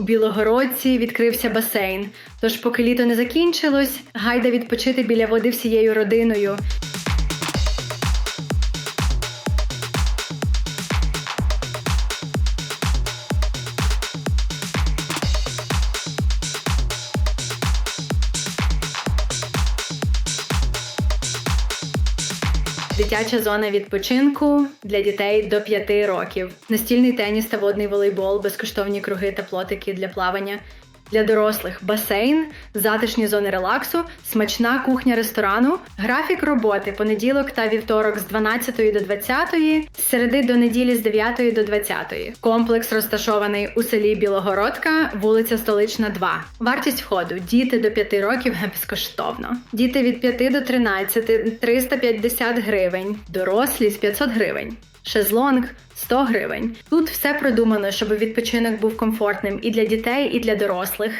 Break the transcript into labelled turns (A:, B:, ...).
A: У Білогородці відкрився басейн. Тож, поки літо не закінчилось, гайда відпочити біля води всією родиною. Дитяча зона відпочинку для дітей до 5 років, настільний теніс та водний волейбол, безкоштовні круги та плотики для плавання. Для дорослих басейн, затишні зони релаксу, смачна кухня ресторану, графік роботи понеділок та вівторок з 12 до 20, з середи до неділі з 9 до 20. Комплекс розташований у селі Білогородка, вулиця Столична, 2. Вартість входу діти до 5 років безкоштовно. Діти від 5 до 13 350 гривень, дорослі з 500 гривень. Шезлонг 100 гривень. Тут все продумано, щоб відпочинок був комфортним і для дітей, і для дорослих.